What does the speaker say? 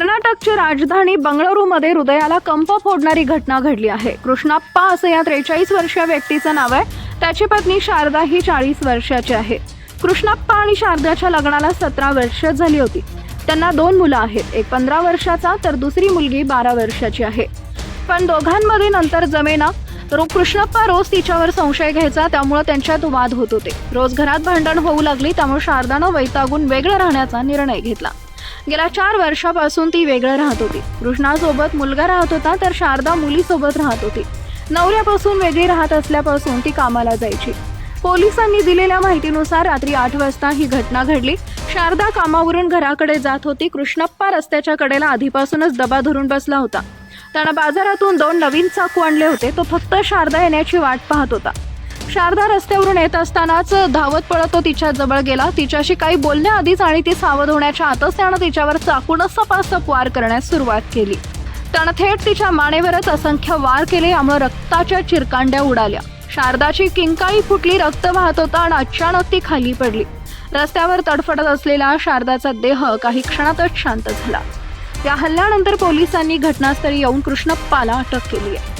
कर्नाटकची राजधानी बंगळुरूमध्ये हृदयाला कंप फोडणारी घटना घडली आहे. कृष्णाप्पा असं या त्रेचाळीस वर्षीय व्यक्तीचं नाव आहे. त्याची पत्नी शारदा ही चाळीस वर्षाची आहे. कृष्णाप्पा आणि शारदाच्या लग्नाला सतरा वर्ष झाली होती. त्यांना दोन मुलं आहेत. एक पंधरा वर्षाचा तर दुसरी मुलगी बारा वर्षाची आहे. पण दोघांमध्ये नंतर जमेना रो कृष्णप्पा रोज तिच्यावर संशय घ्यायचा त्यामुळे त्यांच्यात वाद होत होते. रोज घरात भांडण होऊ लागली त्यामुळे शारदानं वैतागून वेगळं राहण्याचा निर्णय घेतला. गेल्या चार वर्षापासून ती वेगळं राहत होती. कृष्णासोबत मुलगा राहत होता तर शारदा मुलीसोबत राहत होती. नवऱ्यापासून वेगळी राहत असल्यापासून ती कामाला जायची. पोलिसांनी दिलेल्या माहितीनुसार रात्री आठ वाजता ही घटना घडली. शारदा कामावरून घराकडे जात होती. कृष्णप्पा रस्त्याच्या कडेला आधीपासूनच दबा धरून बसला होता. त्यानं बाजारातून दोन नवीन चाकू आणले होते. तो फक्त शारदा येण्याची वाट पाहत होता. शारदा रस्त्यावरून येत असतानाच धावत पळत तो तिच्या जवळ गेला. तिच्याशी काही बोलण्याआधीच आणि ती सावध होण्याच्या आतच त्यानं तिच्यावर चाकून सपासप वार करण्यास सुरुवात केली. त्यानं थेट तिच्या मानेवरच असंख्य वार केले यामुळे रक्ताच्या चिरकांड्या उडाल्या. शारदाची किंकाळी फुटली रक्त वाहत होता आणि अचानक ती खाली पडली. रस्त्यावर तडफडत असलेला शारदाचा देह काही क्षणातच शांत झाला. या हल्ल्यानंतर पोलिसांनी घटनास्थळी येऊन कृष्णप्पाला अटक केली आहे.